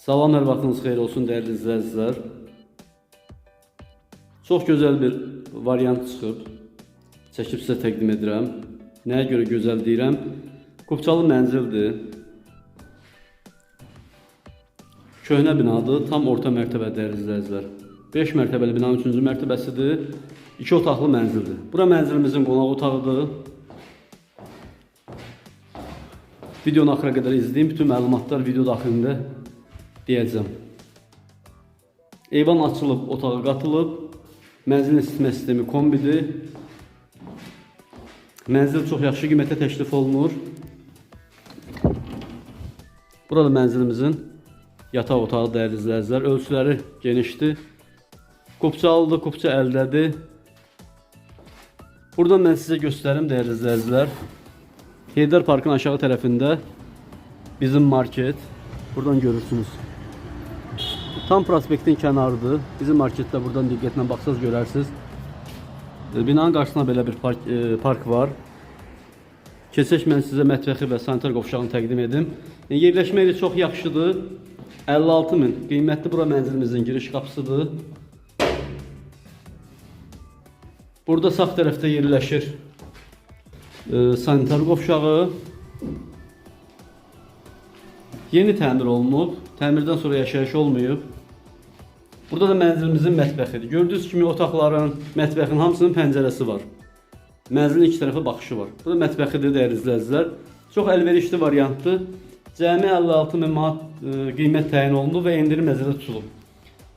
Salam, hər vaxtınız xeyir olsun dəyərli izləyicilər. Çox gözəl bir variant çıxıb. Çəkib sizə təqdim edirəm. Nəyə görə gözəl deyirəm? Qubçalı mənzildir. Köhnə binadır, tam orta mərtəbə dəyərli izləyicilər. 5 mərtəbəli binanın 3-cü mərtəbəsidir. 2 otaqlı mənzildir. Bura mənzilimizin qonaq otağıdır. Videonu axıra qədər izləyin. Bütün məlumatlar video daxilində deyəcəm. Eyvan açılıb, otağa qatılıb. Mənzilin isitmə sistemi kombidir. Mənzil çox yaxşı qiymətə təklif olunur. Burada mənzilimizin yataq otağı dəyərli izləyicilər. Ölçüləri genişdir. Qubçalıdır, qubça əldədir. Buradan mən sizə göstərim dəyərli izləyicilər. Heydər Parkın aşağı tərəfində bizim market. Buradan görürsünüz. Tam prospektin kənarıdır. Bizim marketdə buradan diqqətlə baxsaz görərsiniz. E, Binanın qarşısında belə bir park, e, park var. Keçək mən sizə mətbəxi və sanitar qovşağını təqdim edim. E, yerləşmə yeri çox yaxşıdır. 56 min qiymətli bura mənzilimizin giriş qapısıdır. Burada sağ tərəfdə yerləşir e, sanitar qovşağı. Yeni təmir olunub. Təmirdən sonra yaşayış olmayıb. Burada da mənzilimizin mətbəxidir. Gördüyünüz kimi otaqların, mətbəxin hamısının pəncərəsi var. Mənzilin iki tərəfə baxışı var. Bu da mətbəxidir dəyərli izləyicilər. Çox əlverişli variantdır. Cəmi 56 min manat e, qiymət təyin olundu və endirim nəzərdə tutulub.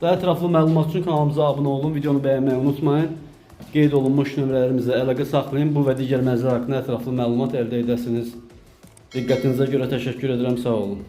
Daha ətraflı məlumat üçün kanalımıza abunə olun, videonu bəyənməyi unutmayın. Qeyd olunmuş nömrələrimizlə əlaqə saxlayın. Bu və digər mənzillər haqqında ətraflı məlumat əldə edəsiniz. Diqqətinizə görə təşəkkür edirəm. Sağ olun.